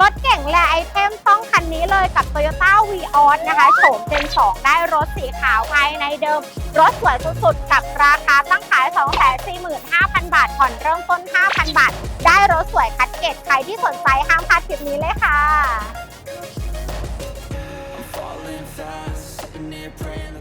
รถเก่งและไอเทมต้องคันนี้เลยกับ Toyota v ีออสนะคะโฉม Gen 2ได้รถสีขาวภายในเดิม รถสวยสุดๆ กับราคาตั้งขาย 245,000 บาท ผ่อนเริ่มต้น 5,000 บาท ได้รถสวยคัดเกตใครที่สนใจห้ามพลาดคลิปนี้เลยค่ะ I'm falling fast, sitting here praying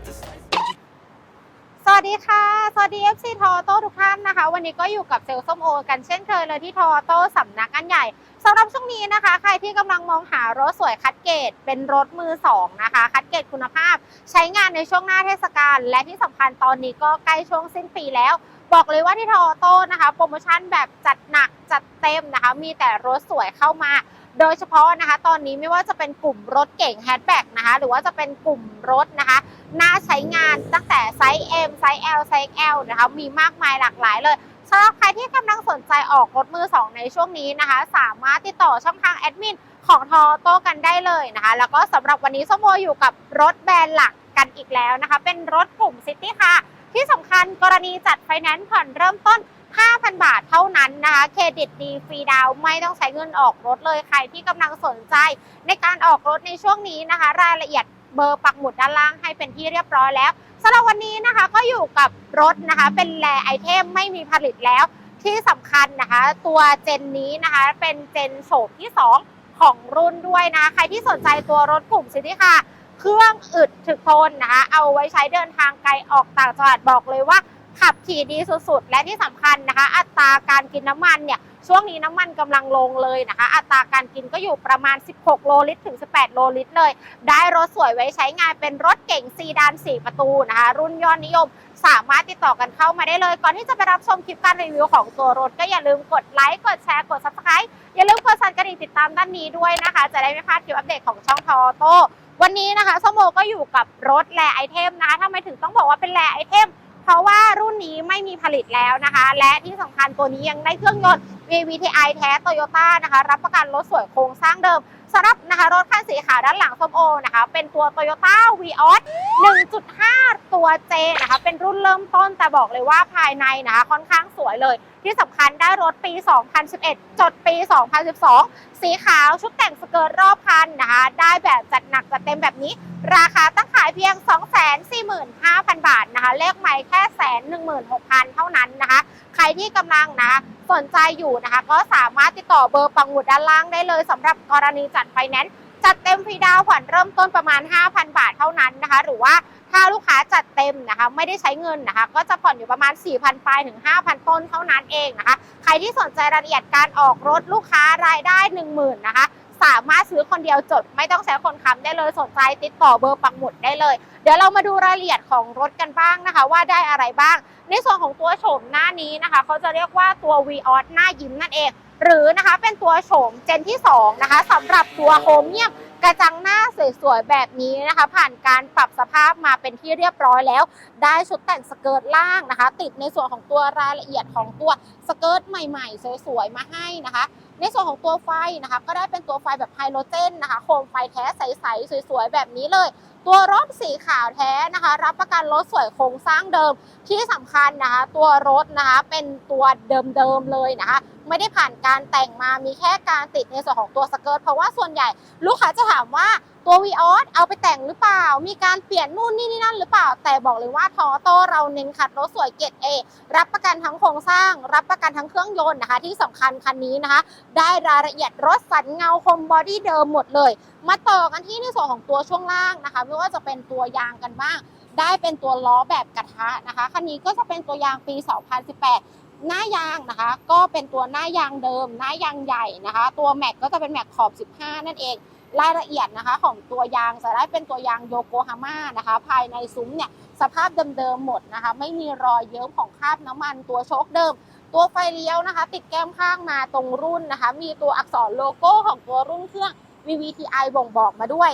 สวัสดีค่ะ สวัสดี FC ทอโต้ทุกท่านนะคะ วันนี้ก็อยู่กับเซลส้มโอ กันเช่นเคยเลยที่ทอโต้สำนักงานใหญ่สำหรับช่วงนี้นะคะ ใครที่กำลังมองหารถสวยคัดเกตเป็นรถมือสองนะคะ คัดเกตคุณภาพ ใช้งานในช่วงหน้าเทศกาล และที่สำคัญตอนนี้ก็ใกล้ช่วงสิ้นปีแล้ว บอกเลยว่าที่ทอโต้นะคะ โปรโมชั่นแบบจัดหนักจัดเต็มนะคะ มีแต่รถสวยเข้ามา โดยเฉพาะนะคะ ตอนนี้ไม่ว่าจะเป็นกลุ่มรถเก่งแฮชแบ็กนะคะ หรือว่าจะเป็นกลุ่มรถนะคะน่าใช้งานตั้งแต่ไซส์ M ไซส์ L ไซส์ L นะคะ มีมากมายหลากหลายเลยสำหรับใครที่กำลังสนใจออกรถมือ 2 ในช่วงนี้นะคะ สามารถติดต่อช่องทางแอดมินของทอโต้กันได้เลยนะคะ แล้วก็สำหรับวันนี้ส้มโออยู่กับรถแบรนด์หลักกันอีกแล้วนะคะ เป็นรถกลุ่มซิตี้ค่ะ ที่สำคัญกรณีจัดไฟแนนซ์ผ่อนเริ่มต้น 5,000 บาทเท่านั้นนะคะ เครดิตดีฟรีดาวไม่ต้องใช้เงินออกรถเลยใครที่กำลังสนใจ ในการออกรถในช่วงนี้นะคะ รายละเอียดเบอร์ปักหมุดด้านล่างให้เป็นที่เรียบร้อยแล้วสำหรับวันนี้นะคะก็อยู่กับรถนะคะ เป็นแลไอเทมไม่มีผลิตแล้ว ที่สำคัญนะคะ ตัวเจนนี้นะคะ เป็นเจนโฉมที่ 2 ของรุ่นด้วยนะ ใครที่สนใจตัวรถกลุ่มซิตี้ค่ะ เครื่องอึดถึกทนนะคะ เอาไว้ใช้เดินทางไกลออกต่างจังหวัดบอกเลยว่า ขับขี่ดีสุดๆ และที่สำคัญนะคะ อัตราการกินน้ำมันเนี่ยช่วงนี้น้ำมันกำลังลงเลยนะคะ อัตราการกินก็อยู่ประมาณ 16 โลลิตรถึง 18 โลลิตรเลย ได้รถสวยไว้ใช้งานเป็นรถเก่งซีดาน 4 ประตูนะคะ รุ่นยอดนิยมสามารถติดต่อกันเข้ามาได้เลย ก่อนที่จะไปรับชมคลิปการรีวิวของตัวรถ ก็อย่าลืมกดไลค์กดแชร์กด subscribe อย่าลืมกดสั่นกระดิ่งติดตามด้านนี้ด้วยนะคะ จะได้ไม่พลาดคลิปอัปเดตของช่องทอโต้วันนี้นะคะสมโอก็อยู่กับรถแลไอเทมนะคะทำไมถึงต้องบอกว่าเป็นแลไอเทม เพราะว่ารุ่นนี้ไม่มีผลิตแล้วนะคะ และที่สำคัญตัวนี้ยังได้เครื่องยนต์ VVTi แท้ Toyota นะคะ รับประกันรถสวยโครงสร้างเดิมสำหรับนะคะรถคันสีขาวด้านหลังส้มโอนะคะ เป็นตัว Toyota Vios 1.5 ตัว J นะคะ เป็นรุ่นเริ่มต้นแต่บอกเลยว่าภายในนะคะค่อนข้างสวยเลย ที่สำคัญได้รถปี 2011 จดปี 2012 สีขาวชุดแต่งสเกิร์ตรอบคันนะคะ ได้แบบจัดหนักจัดเต็มแบบนี้ ราคาตั้งขายเพียง 245,000 บาทนะคะ เลขใหม่แค่แสน16,000เท่านั้นนะคะ ใครที่กำลังนะ สนใจอยู่นะคะ ก็สามารถติดต่อเบอร์ปังหุดด้านล่างได้เลยสำหรับกรณีจัดไฟแนนซ์จัดเต็มฟรีดาวผ่อนเริ่มต้นประมาณ 5,000 บาทเท่านั้นนะคะ หรือว่าถ้าลูกค้าจัดเต็มนะคะ ไม่ได้ใช้เงินนะคะ ก็จะผ่อนอยู่ประมาณ 4,000ปลายถึง 5,000 ต้นเท่านั้นเองนะคะ ใครที่สนใจรายละเอียดการออกรถลูกค้ารายได้ 10,000 นะคะ สามารถซื้อคนเดียวจด ไม่ต้องใช้คนค้ำได้เลยสนใจติดต่อเบอร์ปังหมุดได้เลย เดี๋ยวเรามาดูรายละเอียดของรถกันบ้างนะคะ ว่าได้อะไรบ้าง ในส่วนของตัวโฉมหน้านี้นะคะเขาจะเรียกว่าตัว v ีออสหน้ายิ้มนั่นเอง หรือนะคะเป็นตัวโฉมเจนที่ 2 นะคะสำหรับตัวโฮเมียมกระจังหน้าสวยๆแบบนี้นะคะ ผ่านการปรับสภาพมาเป็นที่เรียบร้อยแล้ว ได้ชุดแต่งสเกิร์ตล่างนะคะ ติดในส่วนของตัวรายละเอียดของตัวสเกิร์ตใหม่ๆ สวยๆมาให้นะคะ ในส่วนของตัวไฟนะคะก็ได้เป็นตัวไฟแบบไฮโลเจนนะคะโคมไฟแท้ใสๆสวยๆ แบบนี้เลย ตัวรถสีขาวแท้นะคะ รับประกันรถสวยโครงสร้างเดิมที่สำคัญนะคะ ตัวรถนะคะเป็นตัวเดิมๆเลยนะคะ ไม่ได้ผ่านการแต่งมามีแค่การติดในส่วนของตัวสเกิร์ตเพราะว่าส่วนใหญ่ลูกค้าจะถามว่า ตัววีออสเอาไปแต่งหรือเปล่า มีการเปลี่ยนนู่นนี่นี่นั่นหรือเปล่า แต่บอกเลยว่าทอโตเราเน้นขัดรถสวยเกรดเอรับประกันทั้งโครงสร้าง รับประกันทั้งเครื่องยนต์นะคะ ที่สำคัญคันนี้นะคะ ได้รายละเอียดรถสันเงาคมบอดี้เดิมหมดเลย มาต่อกันที่ในส่วนของตัวช่วงล่างนะคะ ไม่ว่าจะเป็นตัวยางกันบ้าง ได้เป็นตัวล้อแบบกระทะนะคะคันนี้ก็จะเป็นตัวยางปี 2018หน้ายางนะคะ ก็เป็นตัวหน้ายางเดิม หน้ายางใหญ่นะคะ ตัวแม็กก็จะเป็นแม็กขอบ 15 นั่นเอง รายละเอียดนะคะของตัวยางจะได้เป็นตัวยางโยโกฮาม่านะคะ ภายในซุ้มเนี่ยสภาพเดิมๆหมดนะคะ ไม่มีรอยเยิ้มของคราบน้ำมันตัวโชคเดิม ตัวไฟเลี้ยวนะคะ ติดแก้มข้างมาตรงรุ่นนะคะ มีตัวอักษรโลโก้ของตัวรุ่นเครื่อง VVTi บ่งบอกมาด้วย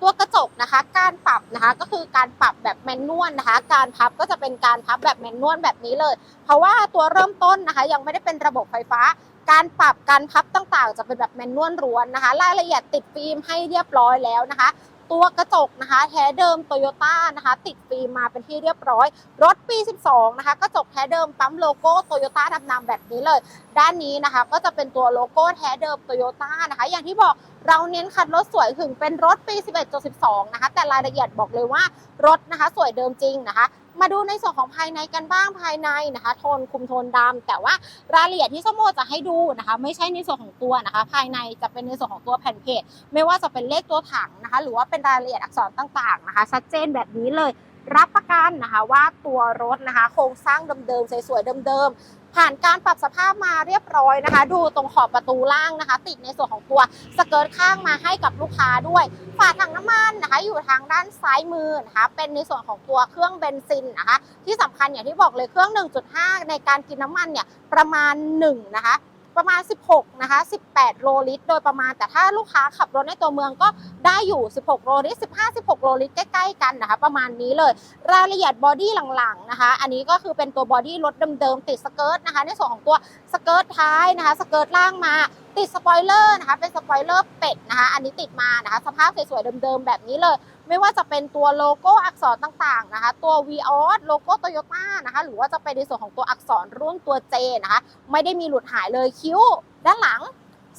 ตัวกระจกนะคะ การปรับนะคะก็คือการปรับแบบแมนนวลนะคะ การพับก็จะเป็นการพับแบบแมนนวลแบบนี้เลย เพราะว่าตัวเริ่มต้นนะคะ ยังไม่ได้เป็นระบบไฟฟ้า การปรับการพับต่างๆ จะเป็นแบบแมนนวลร้วนนะคะ รายละเอียดติดฟิล์มให้เรียบร้อยแล้วนะคะ ตัวกระจกนะคะแท้เดิมโตโยต้านะคะ ติดฟิล์มมาเป็นที่เรียบร้อย รถปี 12 นะคะ กระจกแท้เดิมปั๊มโลโก้โตโยต้าดำๆแบบนี้เลย ด้านนี้นะคะ ก็จะเป็นตัวโลโก้แท้เดิมโตโยต้านะคะ อย่างที่บอก เราเน้นคัดรถสวยถึงเป็นรถปี 11.12 นะคะ แต่รายละเอียดบอกเลยว่ารถนะคะ สวยเดิมจริงนะคะ มาดูในส่วนของภายในกันบ้างภายในนะคะ โทนคุมโทนดำแต่ว่ารายละเอียดที่สมโมจะให้ดูนะคะ ไม่ใช่ในส่วนของตัวนะคะ ภายในจะเป็นในส่วนของตัวแผ่นเพจไม่ว่าจะเป็นเลขตัวถังนะคะ หรือว่าเป็นรายละเอียดอักษรต่างๆนะคะ ชัดเจนแบบนี้เลย รับประกันนะคะว่าตัวรถนะคะ โครงสร้างเดิมๆสวยๆเดิมๆ ผ่านการปรับสภาพมาเรียบร้อยนะคะ ดูตรงขอบประตูล่างนะคะ ติดในส่วนของตัวสเกิร์ตข้างมาให้กับลูกค้าด้วยฝาถังน้ำมันนะคะ อยู่ทางด้านซ้ายมือนะคะเป็นในส่วนของตัวเครื่องเบนซินนะคะ ที่สำคัญอย่างที่บอกเลยเครื่อง 1.5 ในการกินน้ำมันเนี่ยประมาณ1นะคะ ประมาณ 16 นะคะ 18 โลลิตร โดยประมาณ แต่ถ้าลูกค้าขับรถในตัวเมืองก็ได้อยู่ 16 โลลิตร 15 16 โลลิตรใกล้ๆกันนะคะ ประมาณนี้เลย รายละเอียดบอดี้หลังๆนะคะ อันนี้ก็คือเป็นตัวบอดี้รถเดิมๆติดสเกิร์ตนะคะ ในส่วนของตัวสเกิร์ตท้ายนะคะ สเกิร์ตล่างมาติดสปอยเลอร์นะคะ เป็นสปอยเลอร์เป็ดนะคะ อันนี้ติดมานะคะ สภาพสวยๆเดิมๆแบบนี้เลย ไม่ว่าจะเป็นตัวโลโก้อักษรต่างๆนะคะ ตัว v ีออสโลโก้โตโยต้านะคะ หรือว่าจะเป็นในส่วนของตัวอักษรรุ่นตัว J นะคะ ไม่ได้มีหลุดหายเลยคิ้ว ด้านหลัง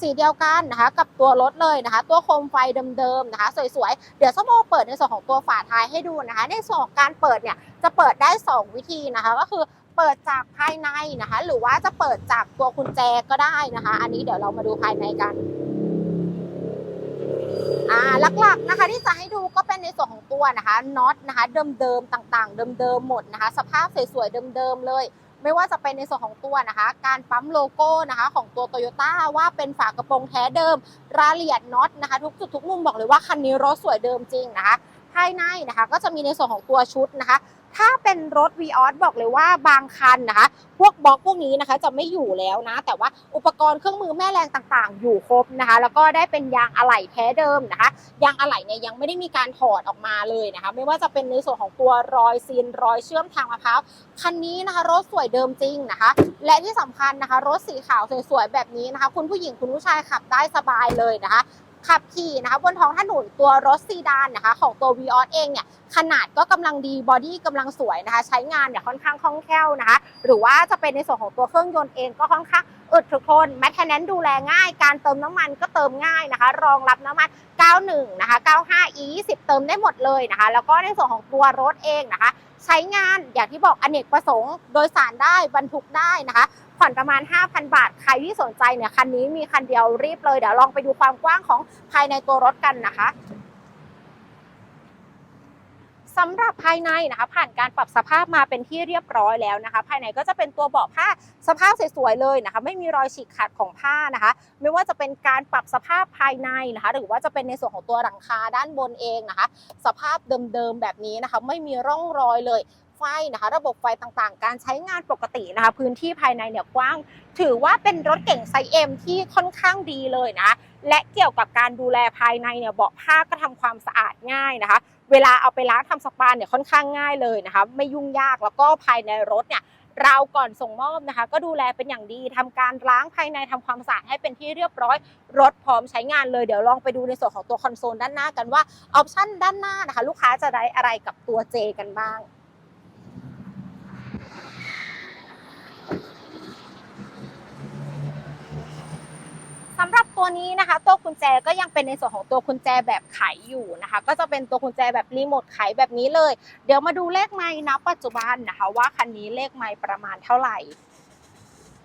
สีเดียวกันนะคะกับตัวรถเลยนะคะ ตัวโคมไฟเดิมๆนะคะ สวยๆ เดี๋ยวสมโมเปิดในส่วนของตัวฝาท้ายให้ดูนะคะ ในส่วนของการเปิดเนี่ยจะเปิดได้ 2 วิธีนะคะ ก็คือเปิดจากภายในนะคะ หรือว่าจะเปิดจากตัวกุญแจก็ได้นะคะ อันนี้เดี๋ยวเรามาดูภายในกัน อ่าหลักๆนะคะที่จะให้ดูก็เป็นในส่วนของตัวนะคะน็อตนะคะเดิมๆต่างๆ เดิมๆหมดนะคะ สภาพสวยๆเดิมๆเลย ไม่ว่าจะเป็นในส่วนของตัวนะคะ การปั๊มโลโก้นะคะของตัวโตโยต้าว่าเป็นฝากระโปรงแท้เดิม รายละเอียดน็อตนะคะ ทุกจุดทุกมุมบอกเลยว่าคันนี้รถสวยเดิมจริงนะคะ ภายในนะคะก็จะมีในส่วนของตัวชุดนะคะ ถ้าเป็นรถ v ีออสบอกเลยว่าบางคันนะคะ พวกบล็อกพวกนี้นะคะจะไม่อยู่แล้วนะ แต่ว่าอุปกรณ์เครื่องมือแม่แรงต่างๆ อยู่ครบนะคะ แล้วก็ได้เป็นยางอะไหล่แท้เดิมนะคะ ยางอะไหล่เนี่ยยังไม่ได้มีการถอดออกมาเลยนะคะ ไม่ว่าจะเป็นในส่วนของตัวรอยซีนรอยเชื่อมทางมะพร้าวคันนี้นะคะ รถสวยเดิมจริงนะคะ และที่สำคัญนะคะ รถสีขาวสวยๆแบบนี้นะคะ คุณผู้หญิงคุณผู้ชายขับได้สบายเลยนะคะ ขับขี่นะคะบนท้องถนนตัวรถซีดานนะคะของตัว v ีออเองเนี่ยขนาดก็กำลังดีบอดี้กำลังสวยนะคะใช้งานเนี่ยค่อนข้างคล่องแคล่วนะคะหรือว่าจะเป็นในส่วนของตัวเครื่องยนต์เองก็ค่อนข้างอึดถึกทนแมคแทนแนนดูแลง่าย การเติมน้ำมันก็เติมง่ายนะคะ รองรับน้ำมัน 91 นะคะ 95 e 20เติมได้หมดเลยนะคะ แล้วก็ในส่วนของตัวรถเองนะคะ ใช้งานอย่างที่บอกอเนกประสงค์โดยสารได้บรรทุกได้นะคะ ผ่อนประมาณ 5,000 บาท ใครที่สนใจเนี่ยคันนี้มีคันเดียวรีบเลยเดี๋ยวลองไปดูความกว้างของภายในตัวรถกันนะคะสำหรับภายในนะคะผ่านการปรับสภาพมาเป็นที่เรียบร้อยแล้วนะคะ ภายในก็จะเป็นตัวเบาะผ้าสภาพสวยๆเลยนะคะ ไม่มีรอยฉีกขาดของผ้านะคะ ไม่ว่าจะเป็นการปรับสภาพภายในนะคะ หรือว่าจะเป็นในส่วนของตัวหลังคาด้านบนเองนะคะ สภาพเดิมๆแบบนี้นะคะ ไม่มีร่องรอยเลย ไฟนะคะ ระบบไฟต่างๆ การใช้งานปกตินะคะ พื้นที่ภายในเนี่ยกว้าง ถือว่าเป็นรถเก่งไซเอ็มที่ค่อนข้างดีเลยนะ และเกี่ยวกับการดูแลภายในเนี่ยเบาะผ้าก็ทำความสะอาดง่ายนะคะ เวลาเอาไปล้างทำสปาเนี่ยค่อนข้างง่ายเลยนะคะ ไม่ยุ่งยากแล้วก็ภายในรถเนี่ยเราก่อนส่งมอบนะคะ ก็ดูแลเป็นอย่างดีทำการล้างภายในทำความสะอาดให้เป็นที่เรียบร้อย รถพร้อมใช้งานเลยเดี๋ยวลองไปดูในส่วนของตัวคอนโซลด้านหน้ากันว่าออปชันด้านหน้านะคะ ลูกค้าจะได้อะไรกับตัว J กันบ้าง สำหรับตัวนี้นะคะ ตัวกุญแจก็ยังเป็นในส่วนของตัวกุญแจแบบไขอยู่นะคะ ก็จะเป็นตัวกุญแจแบบรีโมทไขแบบนี้เลย เดี๋ยวมาดูเลขไม้นะปัจจุบันนะคะ ว่าคันนี้เลขไม้ประมาณเท่าไหร่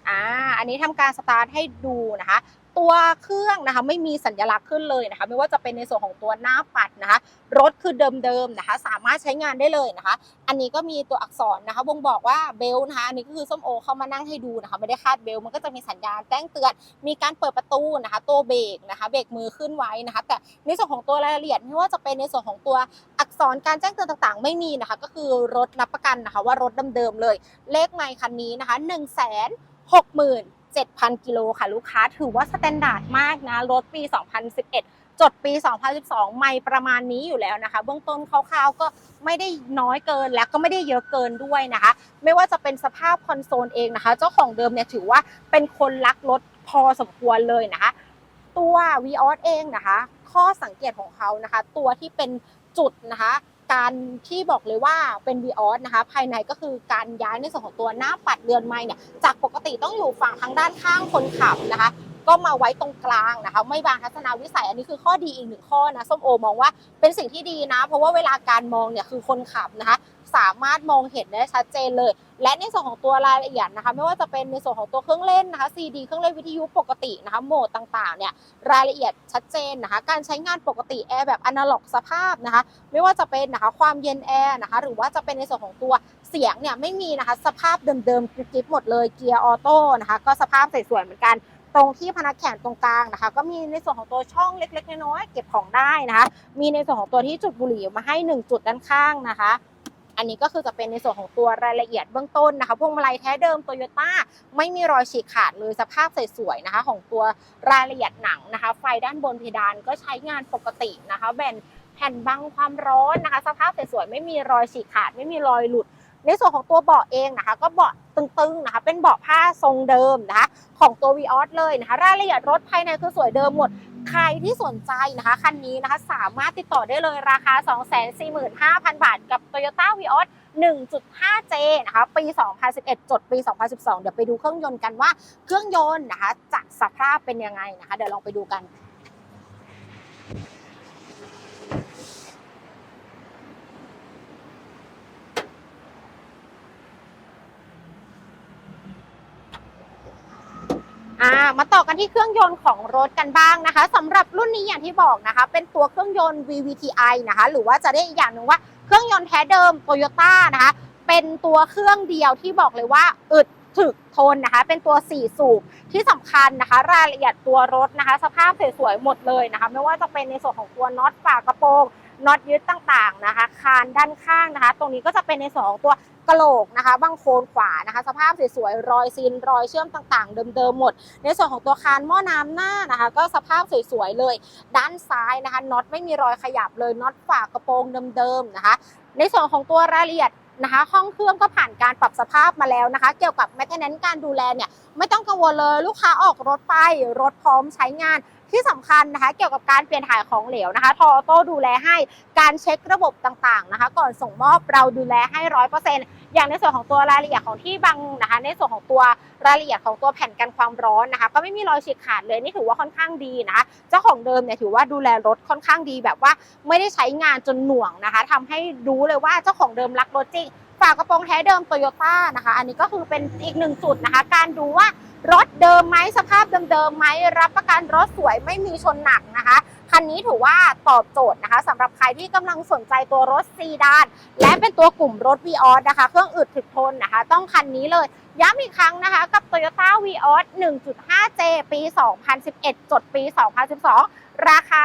อ่าอันนี้ทำการสตาร์ทให้ดูนะคะ ตัวเครื่องนะคะไม่มีสัญลักษณ์ขึ้นเลยนะคะ ไม่ว่าจะเป็นในส่วนของตัวหน้าปัดนะคะ รถคือเดิมๆนะคะ สามารถใช้งานได้เลยนะคะ อันนี้ก็มีตัวอักษรนะคะบ่งบอกว่าเบลนะคะอันนี้ก็คือส้มโอเข้ามานั่งให้ดูนะคะ ไม่ได้คาดเบลมันก็จะมีสัญญาณแจ้งเตือน มีการเปิดประตูนะคะ ตัวเบรกนะคะ เบรกมือขึ้นไว้นะคะ แต่ในส่วนของตัวรายละเอียดไม่ว่าจะเป็นในส่วนของตัวอักษรการแจ้งเตือนต่างๆ ไม่มีนะคะ ก็คือรถรับประกันนะคะ ว่ารถเดิมๆเลย เลขไมค์คันนี้นะคะ 1 6 0 0 0 7,000 กิโลค่ะลูกค้าถือว่าสแตนดาร์ดมากนะ รถปี 2011 จดปี 2012 ไม่ประมาณนี้อยู่แล้วนะคะ เบื้องต้นคร่าวๆก็ไม่ได้น้อยเกินและก็ไม่ได้เยอะเกินด้วยนะคะ ไม่ว่าจะเป็นสภาพคอนโซลเองนะคะ เจ้าของเดิมเนี่ยถือว่าเป็นคนรักรถพอสมควรเลยนะคะตตัว v ีออเองนะคะ ข้อสังเกตของเขานะคะ ตัวที่เป็นจุดนะคะ การที่บอกเลยว่าเป็น v ีออนะคะภายในก็คือการย้ายในส่วนของตัวหน้าปัดเรือนไม้เนี่ยจากปกติต้องอยู่ฝั่งทางด้านข้างคนขับนะคะ ก็มาไว้ตรงกลางนะคะ ไม่บางทัศนวิสัยอันนี้คือข้อดีอีกหนึ่งข้อนะส้มโอมองว่าเป็นสิ่งที่ดีนะ เพราะว่าเวลาการมองเนี่ยคือคนขับนะคะ สามารถมองเห็นได้ชัดเจนเลย และในส่วนของตัวรายละเอียดนะคะ ไม่ว่าจะเป็นในส่วนของตัวเครื่องเล่นนะคะ CD เครื่องเล่นวิทยุปกตินะคะโหมดต่างๆเนี่ยรายละเอียดชัดเจนนะคะ การใช้งานปกติแอร์แบบอนาล็อกสภาพนะคะ ไม่ว่าจะเป็นนะคะความเย็นแอร์นะคะ หรือว่าจะเป็นในส่วนของตัวเสียงเนี่ยไม่มีนะคะ สภาพเดิมๆกริบหมดเลยเกียร์ออโต้นะคะ ก็สภาพสวยๆเหมือนกันตรงที่พนักแขนตรงกลางนะคะ ก็มีในส่วนของตัวช่องเล็กๆน้อยๆเก็บของได้นะคะ มีในส่วนของตัวที่จุดบุหรี่มาให้ 1 จุดด้านข้างนะคะ อันนี้ก็คือจะเป็นในส่วนของตัวรายละเอียดเบื้องต้นนะคะพวงมาลัยแท้เดิมโตโยต้าไม่มีรอยฉีกขาดเลยสภาพสวยๆนะคะของตัวรายละเอียดหนังนะคะ ไฟด้านบนเพดานก็ใช้งานปกตินะคะแบนแผ่นบังความร้อนนะคะ สภาพสวยๆไม่มีรอยฉีกขาด ไม่มีรอยหลุด ในส่วนของตัวเบาะเองนะคะ ก็เบาะตึงๆนะคะ เป็นเบาะผ้าทรงเดิมนะคะ ของตัว v ีออสเลยนะคะ รายละเอียดรถภายในคือสวยเดิมหมด ใครที่สนใจนะคะคันนี้นะคะสามารถติดต่อได้เลยราคา 245,000 บาท กับ Toyota v ีออส 1.5J นะคะปี 2011 จดปี 2012 เดี๋ยวไปดูเครื่องยนต์กันว่าเครื่องยนต์นะคะจะสภาพเป็นยังไงนะคะ เดี๋ยวลองไปดูกัน อ่ามาต่อกันที่เครื่องยนต์ของรถกันบ้างนะคะสำหรับรุ่นนี้อย่างที่บอกนะคะ เป็นตัวเครื่องยนต์ VVTi นะคะ หรือว่าจะได้อีกอย่างหนึ่งว่าเครื่องยนต์แท้เดิม Toyota นะคะ เป็นตัวเครื่องเดียวที่บอกเลยว่าอึดถึกทนนะคะ เป็นตัว 4 สูบที่สำคัญนะคะ รายละเอียดตัวรถนะคะ สภาพสวยๆหมดเลยนะคะ ไม่ว่าจะเป็นในส่วนของตัวน็อตฝากระโปรงน็อตยึดต่างๆนะคะ คานด้านข้างนะคะ ตรงนี้ก็จะเป็นในส่วนของตัว กระโหลกนะคะบังโคลนขวานะคะ สภาพสวยๆรอยซีนรอยเชื่อมต่างๆ เดิมๆหมด ในส่วนของตัวคานหม้อน้ำหน้านะคะ ก็สภาพสวยๆเลย ด้านซ้ายนะคะน็อตไม่มีรอยขยับเลยน็อตฝากระโปรงเดิมๆนะคะ ในส่วนของตัวรายละเอียดนะคะห้องเครื่องก็ผ่านการปรับสภาพมาแล้วนะคะ เกี่ยวกับ maintenance การดูแลเนี่ยไม่ต้องกังวลเลยลูกค้าออกรถไปรถพร้อมใช้งาน ที่สำคัญนะคะเกี่ยวกับการเปลี่ยนถ่ายของเหลวนะคะทอโต้ดูแลให้การเช็คระบบต่างๆนะคะ ก่อนส่งมอบเราดูแลให้ร้อยเปอร์เซ็นต์อย่างในส่วนของตัวรายละเอียดของที่บังนะคะ ในส่วนของตัวรายละเอียดของตัวแผ่นกันความร้อนนะคะ ก็ไม่มีรอยฉีกขาดเลยนี่ถือว่าค่อนข้างดีนะคะเจ้าของเดิมเนี่ยถือว่าดูแลรถค่อนข้างดีแบบว่าไม่ได้ใช้งานจนหน่วงนะคะทำให้รู้เลยว่าเจ้าของเดิมรักรถจริงฝากระโปรงแท้เดิมโตโยต้านะคะ อันนี้ก็คือเป็นอีกหนึ่งจุดนะคะ การดูว่า รถเดิมไหมสภาพเดิมๆไหมรับประกันรถสวยไม่มีชนหนักนะคะ คันนี้ถือว่าตอบโจทย์นะคะสำหรับใครที่กำลังสนใจตัวรถซีดาน และเป็นตัวกลุ่มรถ v ีออสนะคะ เครื่องอึดถึกทนนะคะ ต้องคันนี้เลยย้ำอีกครั้งนะคะ กับ Toyota v ีออส 1.5J ปี 2011 จดปี 2012 ราคา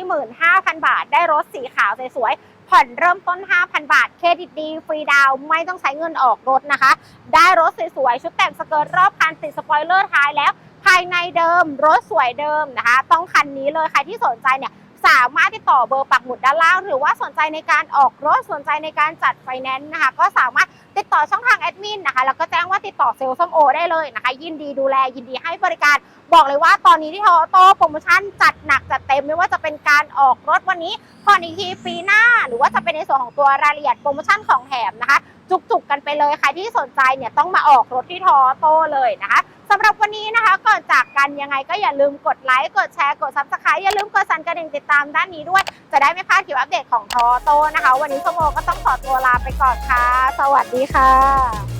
245,000 บาท ได้รถสีขาวสวยๆ ผ่อนเริ่มต้น 5,000 บาท เครดิตดี ฟรีดาวไม่ต้องใช้เงินออกรถนะคะ ได้รถสวยๆ ชุดแต่งสเกิร์ตรอบคันติดสปอยเลอร์ท้ายแล้ว ภายในเดิม รถสวยเดิมนะคะ ต้องคันนี้เลย ใครที่สนใจเนี่ยสามารถติดต่อเบอร์ปักหมุดด้านล่าง หรือว่าสนใจในการออกรถสนใจในการจัดไฟแนนซ์นะคะ ก็สามารถ ติดต่อช่องทางแอดมินนะคะแล้วก็แจ้งว่าติดต่อเซลล์ส้มโอได้เลยนะคะ ยินดีดูแลยินดีให้บริการ บอกเลยว่าตอนนี้ที่ทอโต้โปรโมชั่นจัดหนักจัดเต็มไม่ว่าจะเป็นการออกรถวันนี้ผ่อนอีกทีปีหน้า หรือว่าจะเป็นในส่วนของตัวรายละเอียดโปรโมชั่นของแถมนะคะ จุกๆกันไปเลยใครที่สนใจเนี่ยต้องมาออกรถที่ทอโต้เลยนะคะ สำหรับวันนี้นะคะก่อนจากกันยังไงก็อย่าลืมกดไลค์กดแชร์กดซับสไครต์อย่าลืมกดสั่นกระดิ่งติดตามด้านนี้ด้วย จะได้ไม่พลาดคลิปอัปเดตของทอโต้นะคะ วันนี้สมโอก็ต้องขอตัวลาไปก่อนค่ะ สวัสดีค่ะ